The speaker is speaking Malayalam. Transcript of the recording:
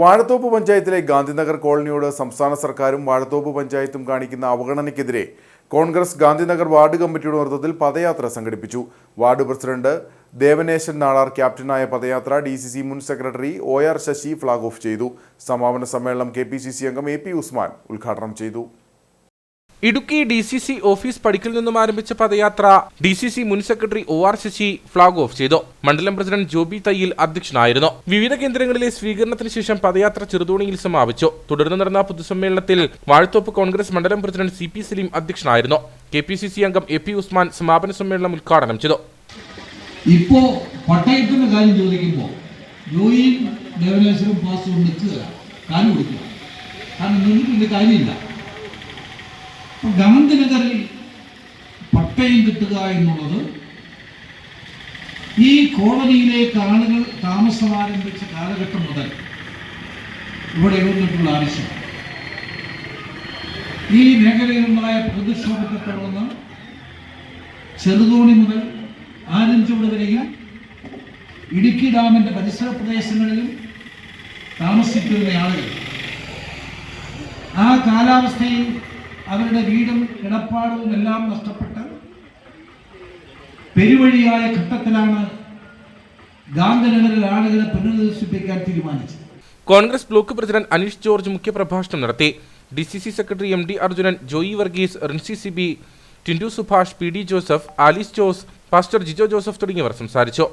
വാഴത്തോപ്പ് പഞ്ചായത്തിലെ ഗാന്ധിനഗർ കോളനിയോട് സംസ്ഥാന സർക്കാരും വാഴത്തോപ്പ് പഞ്ചായത്തും കാണിക്കുന്ന അവഗണനയ്ക്കെതിരെ കോൺഗ്രസ് ഗാന്ധിനഗർ വാർഡ് കമ്മിറ്റിയുടെ നേതൃത്വത്തിൽ പദയാത്ര സംഘടിപ്പിച്ചു. വാർഡ് പ്രസിഡന്റ് ദേവനേശൻ നാളാർ ക്യാപ്റ്റനായ പദയാത്ര ഡി സി സി മുൻ secretary O R Sasi flag off ചെയ്തു. സമാപന സമ്മേളനം കെ പി സി സി അംഗം എ പി ഉസ്മാൻ ഉദ്ഘാടനം ചെയ്തു. Idukki D C C office പടിക്കൽ നിന്നും ആരംഭിച്ച പദയാത്ര ഡി സി സി മുൻ secretary O R Sasi flag off ചെയ്തു. മണ്ഡലം പ്രസിഡന്റ് ജോബി തയ്യിൽ അധ്യക്ഷനായിരുന്നു. വിവിധ കേന്ദ്രങ്ങളിലെ സ്വീകരണത്തിന് ശേഷം പദയാത്ര ചെറുതോണിയിൽ സമാപിച്ചു. തുടർന്ന് നടന്ന പൊതുസമ്മേളനത്തിൽ വാഴത്തോപ്പ് കോൺഗ്രസ് മണ്ഡലം പ്രസിഡന്റ് സി പി സലീം അധ്യക്ഷനായിരുന്നു. കെ പി സി സി അംഗം എ പി ഉസ്മാൻ സമാപന സമ്മേളനം ഉദ്ഘാടനം ചെയ്തു. ഇപ്പോ പട്ടയത്തിന്റെ കാര്യം ചോദിക്കുമ്പോൾ ദേവനേശ്വരും പാസ് കാര്യമില്ല. ഗാന്ധിനഗറിൽ പട്ടയം കിട്ടുക എന്നുള്ളത് ഈ കോളനിയിലേക്ക് ആളുകൾ താമസം ആരംഭിച്ച കാലഘട്ടം മുതൽ ഇവിടെ ഉയർന്നിട്ടുള്ള ആവശ്യം. ഈ മേഖലയിലുണ്ടായ പ്രതിക്ഷോഭത്തെ തുടർന്ന് ചെറുതോണി മുതൽ ആലഞ്ചോട് വരെയും ഇടുക്കി ഡാമിന്റെ പരിസര പ്രദേശങ്ങളിലും താമസിക്കുന്ന ആളുകൾ ആ കാലാവസ്ഥയിൽ അവരുടെ വീടും കിടപ്പാടവും എല്ലാം നഷ്ടപ്പെട്ട പെരുവഴിയായ ഘട്ടത്തിലാണ് ഗാന്ധിനഗറിൽ ആളുകളെ പുനരധിവസിപ്പിക്കാൻ തീരുമാനിച്ചത്. കോൺഗ്രസ് ബ്ലോക്ക് പ്രസിഡന്റ് അനീഷ് ജോർജ് മുഖ്യപ്രഭാഷണം നടത്തി. D C C secretary M D Arjunan Joy Varghese Rinsi Sibi Tindu Subhash P D Joseph Alice Jose pastor Jijo Joseph തുടങ്ങിയവർ സംസാരിച്ചു.